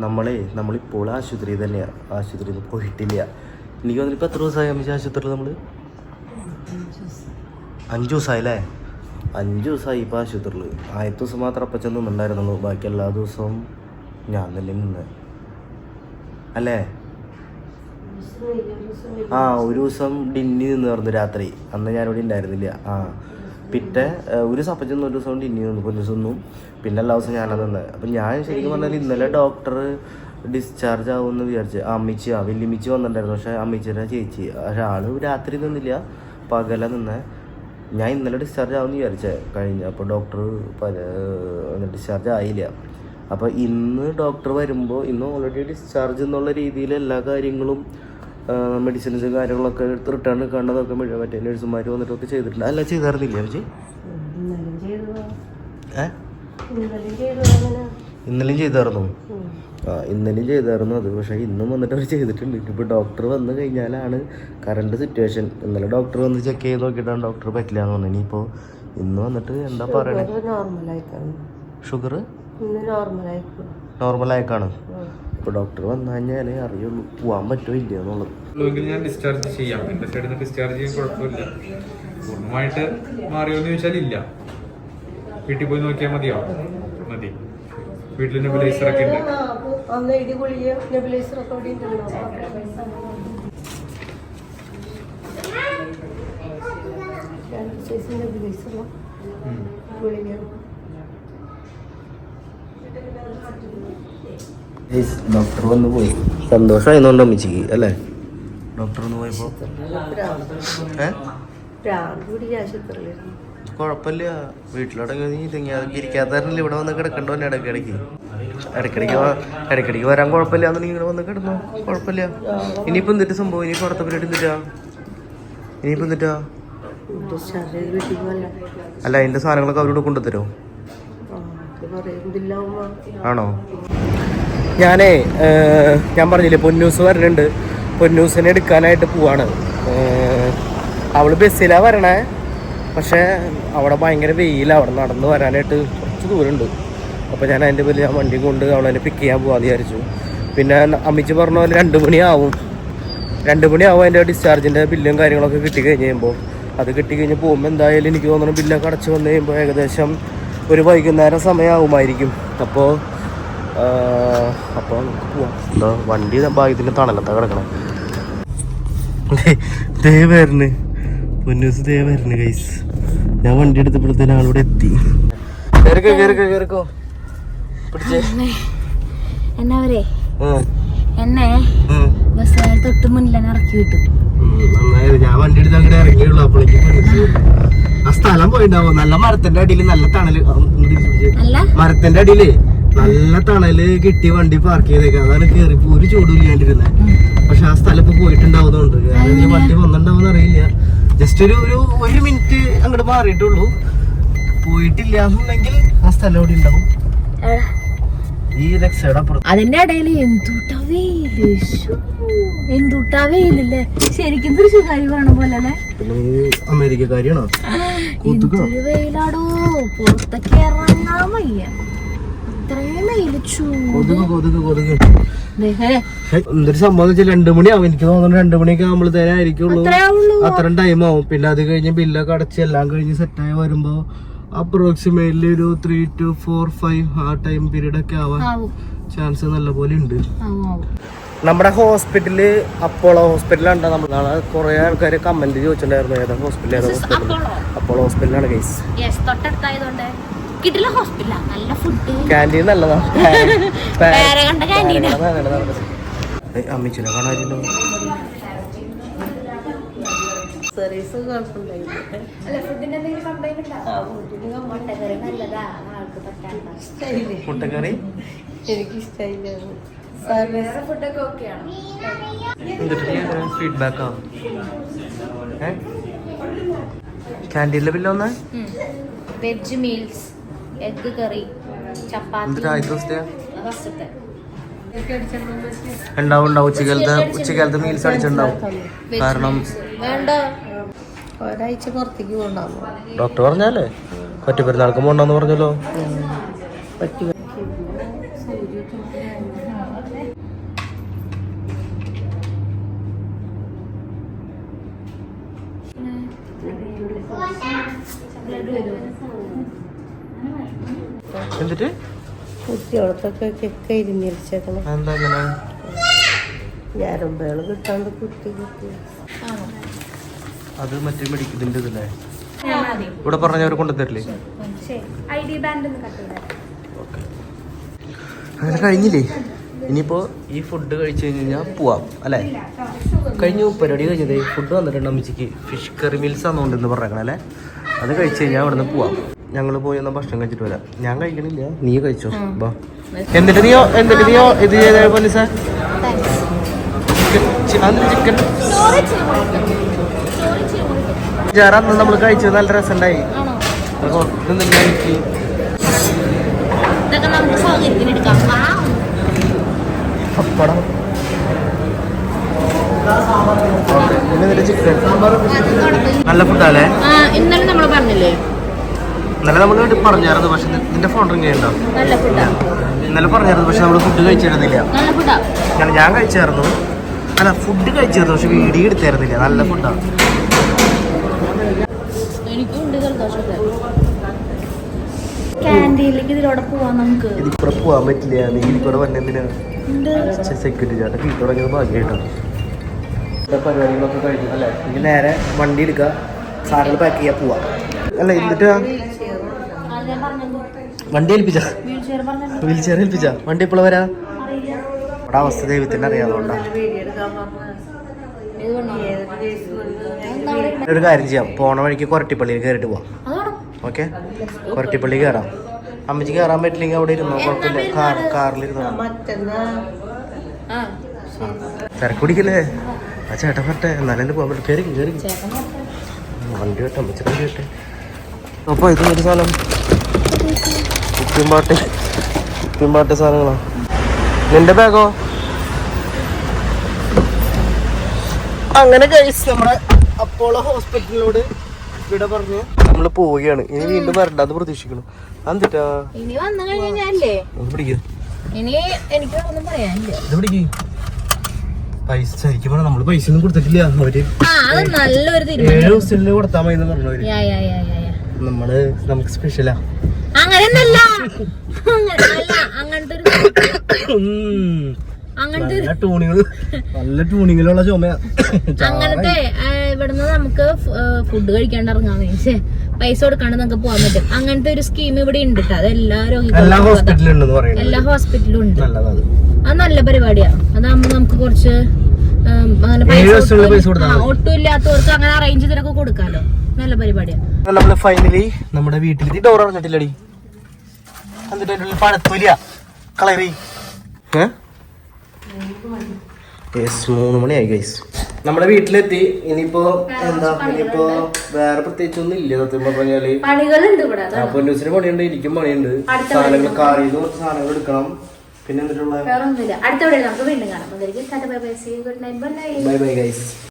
നമ്മളെ നമ്മളിപ്പോൾ ആശുപത്രി തന്നെയാണ് ആശുപത്രിയിൽ നിന്ന് പോയിട്ടില്ല. എനിക്ക് തോന്നുന്നു എത്ര ദിവസമായി അമ്മച്ചി ആശുപത്രിയിൽ നമ്മൾ അഞ്ച് ദിവസമായില്ലേ? അഞ്ച് ദിവസമായി ഇപ്പോൾ ആശുപത്രിയിൽ. ആദ്യത്തെ ദിവസം മാത്രം അപ്പച്ചൻ നിന്നുണ്ടായിരുന്നുള്ളൂ ബാക്കി എല്ലാ ദിവസവും ഞാൻ തന്നെ നിന്ന്. അല്ലേ? ആ ഒരു ദിവസം ഡിന്നി നിന്ന് പറഞ്ഞു രാത്രി. അന്ന് ഞാനിവിടെ ഉണ്ടായിരുന്നില്ല. ആ. ഏഹ്, ഒരു സപ്പച്ചൻ ഒരു ദിവസം ഒരു ദിവസം നിന്നു പിന്നെ എല്ലാ ദിവസവും ഞാനത് തന്നെ. അപ്പം ഞാൻ ശരിക്കും പറഞ്ഞാൽ ഇന്നലെ ഡോക്ടർ ഡിസ്ചാർജ് ആവുമെന്ന് വിചാരിച്ച് അമ്മിച്ച് ആ വല്യമ്മിച്ചി വന്നിട്ടുണ്ടായിരുന്നു. പക്ഷേ അമ്മിച്ചിയുടെ ചേച്ചി പക്ഷേ ആൾ രാത്രി നിന്നില്ല പകല നിന്ന്. ഞാൻ ഇന്നലെ ഡിസ്ചാർജ് ആവുമെന്ന് വിചാരിച്ചേ കഴിഞ്ഞ. അപ്പോൾ ഡോക്ടർ ഡിസ്ചാർജ് ആയില്ല. അപ്പോൾ ഇന്ന് ഡോക്ടർ വരുമ്പോൾ ഇന്ന് ഓൾറെഡി ഡിസ്ചാർജ് എന്നുള്ള രീതിയിൽ എല്ലാ കാര്യങ്ങളും മെഡിസിൻസ് കാര്യങ്ങളൊക്കെ എടുത്ത് റിട്ടേൺ കണ്ടതൊക്കെ മുഴുവൻ മറ്റേ നഴ്സുമാർ വന്നിട്ടൊക്കെ ചെയ്തിട്ടുണ്ട് അല്ല ചെയ്തായിരുന്നില്ല ചേച്ചി ഇന്നലെയും ചെയ്തായിരുന്നു? ആ ഇന്നലെയും ചെയ്തായിരുന്നു അത്. പക്ഷേ ഇന്നും വന്നിട്ട് അവർ ചെയ്തിട്ടുണ്ട്. ഇപ്പോൾ ഡോക്ടർ വന്നു കഴിഞ്ഞാലാണ് കറണ്ട് സിറ്റുവേഷൻ ഇന്നലെ ഡോക്ടർ വന്ന് ചെക്ക് ചെയ്ത് നോക്കിയിട്ടാണ് ഡോക്ടർ പറ്റില്ല എന്ന് പറഞ്ഞു ഇനിയിപ്പോൾ ഇന്ന് വന്നിട്ട് എന്താ പറയണേ? ഷുഗർ നോർമലായേക്കാണ് ഇപ്പോൾ ഡോക്ടർ വന്നു കഴിഞ്ഞാലേ അറിയുള്ളൂ. പോകാൻ പറ്റുമോ ഇല്ല എന്നുള്ളത്. ഞാൻ ഡിസ്ചാർജ് ചെയ്യാം. എന്റെ സൈഡിൽ നിന്ന് ഡിസ്ചാർജ് ചെയ്യാൻ കുഴപ്പമില്ല. പൂർണമായിട്ട് മാറിയോ എന്ന് ചോദിച്ചാൽ ഇല്ല. വീട്ടിൽ പോയി നോക്കിയാൽ മതിയോ? മതി. വീട്ടിൽ നെബുലൈസർ ഒക്കെ ഉണ്ട്. ഗുളിക ഡോക്ടർ വന്ന് പോയി. സന്തോഷമായിരുന്നോണ്ട് അമ്മച്ചിക്ക് അല്ലേ? ഡോക്ടർ വന്ന് പോയപ്പോ? കുഴപ്പമില്ല. വീട്ടിലടങ്ങി നീ തെങ്ങിയാതൊക്കെ ഇരിക്കാത്തവരല്ലേ ഇവിടെ വന്ന് കിടക്കണ്ടോ ഇടയ്ക്കിടയ്ക്ക്? ഇടയ്ക്കിടയ്ക്ക് ഇടയ്ക്കിടയ്ക്ക് വരാൻ കുഴപ്പമില്ല. എന്നുണ്ടെങ്കിൽ ഇവിടെ വന്ന് കിടന്നോ? കുഴപ്പമില്ല. ഇനിയിപ്പോൾ എന്തിട്ട് സംഭവം? ഇനിയിപ്പോൾ അടുത്ത പരിപാടി എന്തിട്ടാ? ഇനിയിപ്പോൾ പോകല്ല അല്ല അതിന്റെ സാധനങ്ങളൊക്കെ അവരോട് കൊണ്ടുത്തരോ ആണോ? ഞാനേ ഞാൻ പറഞ്ഞില്ലേ പൊന്നൂസ് വരണുണ്ട് പൊന്നൂസിനെ എടുക്കാനായിട്ട് പോവാണ്. അവൾ അവൾ ബസ്സിലാ വരണേ. പക്ഷേ അവിടെ ഭയങ്കര വെയിലാണ് അവിടെ നടന്ന് വരാനായിട്ട് കുറച്ച് ദൂരമുണ്ട്. അപ്പോൾ ഞാൻ അതിന്റെ പേരിൽ ഞാൻ വണ്ടി കൊണ്ട് അവളെ പിക്ക് ചെയ്യാൻ പോകാമെന്ന് വിചാരിച്ചു. പിന്നെ അമ്മിച്ച് പറഞ്ഞ പോലെ രണ്ട് മണിയാവും. രണ്ട് മണിയാവും അതിന്റെ ഡിസ്ചാർജിന്റെ ബില്ലും കാര്യങ്ങളൊക്കെ കിട്ടി കഴിഞ്ഞ് കഴിയുമ്പോൾ. അത് കിട്ടി കഴിഞ്ഞ് പോകുമ്പോൾ എന്തായാലും എനിക്ക് തോന്നുന്നു ബില്ലൊക്കെ അടച്ച് വന്ന് കഴിയുമ്പോൾ ഏകദേശം ഒരു വൈകുന്നേരം സമയമാവുമായിരിക്കും. അപ്പോൾ അപ്പോൾ നമുക്ക് പോവാം. എന്താ വണ്ടി ഭാഗ്യത്തിന്റെ തണലത്താ കിടക്കണം. ദേ വരണ്. പൊന്നൂസ് ദേ വരണ് ഗൈസ് ഞാൻ വണ്ടി എടുത്തപ്പോഴത്തേനും ആളോട് എത്തി. കയറിക്കോ കയറിക്കോ കയറിക്കോ പിടിച്ചേ. എന്നാ വരെ എന്നെ. ബസ്സിനെ തൊട്ട് മുന്നിൽ തന്നെ ഇറക്കി വിട്ടു. ഞാൻ വണ്ടി എടുത്ത് അങ്ങോട്ട് ഇറങ്ങിയുള്ളൂ അപ്പോഴേക്കും ആ സ്ഥലം പോയിണ്ടാവോ? നല്ല മരത്തിന്റെ അടിയിൽ നല്ല തണൽ. മരത്തിന്റെ അടിയിൽ. നല്ല തണൽ കിട്ടി വണ്ടി പാർക്ക് ചെയ്തേക്കാം. അതാണ് കേറി ഒരു ചൂടില്ലാണ്ടിരുന്നേ പക്ഷെ ആ സ്ഥലം ഇപ്പൊ പോയിട്ടുണ്ടാവുന്നുണ്ട് ഈ വണ്ടി വന്നിട്ടുണ്ടാവുന്ന അറിയില്ല. ജസ്റ്റ് ഒരു ഒരു ഒരു മിനിറ്റ് അങ്ങോട്ട് മാറിയിട്ടുള്ളൂ. പോയിട്ടില്ല എന്നുണ്ടെങ്കിൽ ആ സ്ഥലം അവിടെ ഉണ്ടാവും? ഈ രക്ഷയുടെ അതിന്റെ ഇടയിൽ എന്തുട്ടാ വെയിൽ? ശ്ശോ. എന്തുട്ടാ വെയിലല്ലേ? ശരിക്കും തൃശ്ശൂർക്കാരി വേണം പോലെ അല്ലേ അമേരിക്കക്കാരിയാണോ? എന്തൊരു വെയിലാടോ? പുറത്തൊക്കെ ഇറങ്ങാൻ വയ്യ. കൊതുക് കൊതുക് എന്തൊരു സംഭവം വെച്ചാൽ രണ്ടു മണിയാവും. എനിക്ക് തോന്നുന്നു രണ്ടു മണിയൊക്കെ ആകുമ്പോഴത്തേനെ ആയിരിക്കുള്ളൂ. അത്രയും ടൈം ആവും. പിന്നെ അത് കഴിഞ്ഞ് ബില്ലൊക്കെ അടച്ച് എല്ലാം കഴിഞ്ഞ് സെറ്റായി വരുമ്പോ അപ്രോക്സിമേറ്റ്ലി ഒരു ത്രീ ടു ഫോർ ഫൈവ് ആ ടൈം പീരീഡ് ഒക്കെ ആവാൻ ആവും. ചാൻസ് നല്ല പോലെ ഉണ്ട് നമ്മുടെ ഹോസ്പിറ്റൽ അപ്പോളോ ഹോസ്പിറ്റലാണ് നമ്മൾ നാളെ കുറെ ആൾക്കാർ കമന്റ് ചോദിച്ചിട്ടുണ്ടായിരുന്നു. ഏതാ ഹോസ്പിറ്റൽ ഏതാ ഹോസ്പിറ്റൽ അപ്പോളോ? അപ്പോളോ ഹോസ്പിറ്റലാണ് കേസ് തൊട്ടടുത്തായതുകൊണ്ട്. കിട്ടില്ല ഹോസ്പിറ്റലാ നല്ല ഫുഡ് ക്യാന്റീൻ നല്ലതാ. വേറെ കണ്ട ക്യാന്റീൻ ആ. അമ്മിച്ചിനെ കാണാനില്ലോ സർവീസ് ഫുഡിന് മുട്ടക്കറി നല്ലതാ. ആൾക്ക് പറ്റാത്ത ഇഷ്ടായില്ലേ മുട്ടക്കറി? എനിക്ക് ഇഷ്ടായില്ല സർവീസ് ഫുഡൊക്കെ ഓക്കെയാണ് ഫീഡ്ബാക്കാ ക്യാന്റീനിലെ ബില്ലൊന്ന് വെജ് മീൽസ് എഗ്ഗ് കറി ഉണ്ടാവും മീൽസ് കാരണം ഡോക്ടർ പറഞ്ഞാലേ? പറ്റുപെരുന്നാൾക്ക് പോകണ്ടെന്ന് പറഞ്ഞല്ലോ. എന്നിട്ട് ഇരുന്നിരിച്ചേക്കണം എന്താ കിട്ടാണ്ട് കുത്തി അത് മറ്റേ മെഡിക്കലിന്റെ ഇതല്ലേ? ഇവിടെ പറഞ്ഞവർ കൊണ്ടുതരില്ലേ അങ്ങനെ കഴിഞ്ഞില്ലേ? ഇനിയിപ്പോ ഈ ഫുഡ് കഴിച്ചു കഴിഞ്ഞ് കഴിഞ്ഞാൽ പോവാം അല്ലേ? കഴിഞ്ഞു പരിപാടി കഴിഞ്ഞത്. ഫുഡ് വന്നിട്ടുണ്ട് അമ്മച്ചിക്ക്. ഫിഷ് കറി മീൽസ് ആണെന്നുണ്ടെന്ന് പറഞ്ഞേക്കണം അല്ലേ? അത് കഴിച്ചു കഴിഞ്ഞാൽ അവിടെ നിന്ന് പോവാം. ഞങ്ങൾ പോയി ഒന്ന് ഭക്ഷണം കഴിച്ചിട്ട് വരാം. ഞാൻ കഴിക്കണില്ല. നീ കഴിച്ചോ? ബാ. എന്നിട്ട് നീയോ? എന്നിട്ട് നീയോ? ഇത് ചെയ്ത പോലെ സാർ ചിക്കൻ ചെയ്യുമ്പോൾ ചേരാ അന്ന് നമ്മൾ കഴിച്ചത് നല്ല രസമുണ്ടായി. എനിക്ക്. പപ്പടം ചിക്കൻ. നല്ല ഫുഡാണല്ലേ ഇന്നലെ നമ്മൾ പറഞ്ഞില്ലേ? ഇന്നലെ നമ്മൾ വീട്ടിൽ പറഞ്ഞായിരുന്നു പക്ഷെ നിന്റെ ഫോൺ നല്ല ഫുഡാ ഇന്നലെ പറഞ്ഞായിരുന്നു പക്ഷെ നമ്മൾ ഫുഡ് കഴിച്ചിരുന്നില്ല. അങ്ങനെ ഞാൻ കഴിച്ചായിരുന്നു. അല്ല ഫുഡ് കഴിച്ചായിരുന്നു പക്ഷെ വീഡിയോ എടുത്തായിരുന്നില്ല. നല്ല ഫുഡാണ് എനിക്കും ഉണ്ട് ജലദോഷമൊക്കെ ക്യാന്റീനിലേക്ക് ഇതിലൂടെ പോവാം നമുക്ക്. ഇതിപ്പുറം പോകാൻ പറ്റില്ല. നീ ഇതിക്കൂടെ വന്നെന്തിനാ സെക്യൂരിറ്റി ചേട്ടൻ വീട്ടിൽ തുടങ്ങിയത് ഭാഗ്യമായിട്ടാണ് പരിപാടികളൊക്കെ കഴിഞ്ഞു അല്ലേ? ഇനി നേരെ വണ്ടി എടുക്കുക സാധനങ്ങൾ പാക്ക് ചെയ്യാൻ പോവാ. അല്ല എന്നിട്ട് വണ്ടി ഏൽപ്പിച്ച വീൽ ചെയർ ഏൽപ്പിച്ച വണ്ടി ഇപ്പോൾ വരാ അവിടെ അവസ്ഥ ദൈവത്തിന് അറിയാതുകൊണ്ടാണ് ഇടുന്നെ? ഒരു കാര്യം ചെയ്യാം. പോണ വഴിക്ക് കൊരട്ടിപ്പള്ളിയിൽ കയറിട്ട് പോവാം. ഓക്കെ? കൊരട്ടിപ്പള്ളി കയറാം അമ്മച്ചി കയറാൻ പറ്റില്ലെങ്കിൽ അവിടെ ഇരുന്നോ? കുഴപ്പമില്ല. കാർ കാറിലിരുന്നോ? തിരക്ക് പിടിക്കല്ലേ ആ ചേട്ടൻ പറ്റേ. എന്നാലല്ലേ പോകാൻ പറ്റും കയറി കയറി വണ്ടി കേട്ടെ അമ്മച്ചിട്ട് വണ്ടി കേട്ടെ അപ്പോൾ ഇത് ഒരു സാധനം ഉപ്പിമ്പാട്ട് ഉപ്പിമ്പാട്ട് സാധനങ്ങളാ. നിന്റെ ബാഗോ അങ്ങനെ കഴിച്ച് നമ്മുടെ അപ്പോളോ ഹോസ്പിറ്റലിനോട് ഇവിടെ പറഞ്ഞു നമ്മൾ പോവുകയാണ്. ഇനി വീണ്ടും വരണ്ടെന്ന് പ്രതീക്ഷിക്കണം എന്തിട്ടാ ഇനി വന്നു കഴിഞ്ഞാലേ ഒന്ന് ഇനി എനിക്ക് ഒന്നും പറയാനില്ല. ഇത് പിടിക്ക്. പൈസ ശരിക്കും പറഞ്ഞാൽ നമ്മൾ പൈസ ഒന്നും കൊടുത്തിട്ടില്ല. അവർ ആ നല്ലൊരു ഏഴ് തീരുമാനം. ദിവസത്തിനുള്ളിൽ കൊടുത്താൽ മതി പറഞ്ഞു അവർ യാ, യാ, യാ, യാ, യാ. നമ്മൾ നമുക്ക് സ്പെഷ്യലാ അങ്ങനെയൊന്നല്ല. അങ്ങനത്തെ ഒരു അങ്ങനത്തെ ഒരു നല്ല ചുമയാ അങ്ങനത്തെ ഇവിടുന്ന് നമുക്ക് ഫുഡ് കഴിക്കാണ്ട് ഇറങ്ങാൻ വെച്ചേ പൈസ കൊടുക്കാണ്ട് നമുക്ക് പോകാൻ പറ്റും. അങ്ങനത്തെ ഒരു സ്കീം ഇവിടെ ഉണ്ട്. അത് എല്ലാ രോഗികളും എല്ലാ ഹോസ്പിറ്റലും ഉണ്ട്. അത് നല്ല പരിപാടിയാ. അതാകുമ്പോ നമുക്ക് കുറച്ച് അങ്ങനെ പൈസ ഒട്ടും- ഇല്ലാത്തവർക്ക് അങ്ങനെ അറേഞ്ച് ചെയ്തൊക്കെ കൊടുക്കാലോ. നല്ല പരിപാടിയാ. നമ്മൾ ഫൈനലി നമ്മുടെ വീട്ടിലെത്തി ഡോർ അടച്ചിട്ടില്ലടി. എന്നിട്ട് അതിന്റെ ഉള്ളിൽ പഴത്തൊലിയ കളറി. യെസ് മൂന്ന് മണിയായി ഗൈസ് നമ്മുടെ വീട്ടിലെത്തി. ഇനിയിപ്പോ എന്താ ഇനിയിപ്പോ വേറെ പ്രത്യേകിച്ച് ഒന്നും ഇല്ല സത്യം പറഞ്ഞാൽ. അപ്പൊ ന്യൂസിന് പണിയുണ്ട് ഇരിക്കും പണിയുണ്ട്. സാധനങ്ങൾ കാറിൽ നിന്ന് കുറച്ച് സാധനങ്ങൾ എടുക്കണം. പിന്നെ എന്നിട്ടുള്ള വേറെ ഒന്നുമില്ല അടുത്ത വീഡിയോ നമുക്ക് വീണ്ടും കാണാം. അതായിരിക്കും bye bye. See good night bye bye bye guys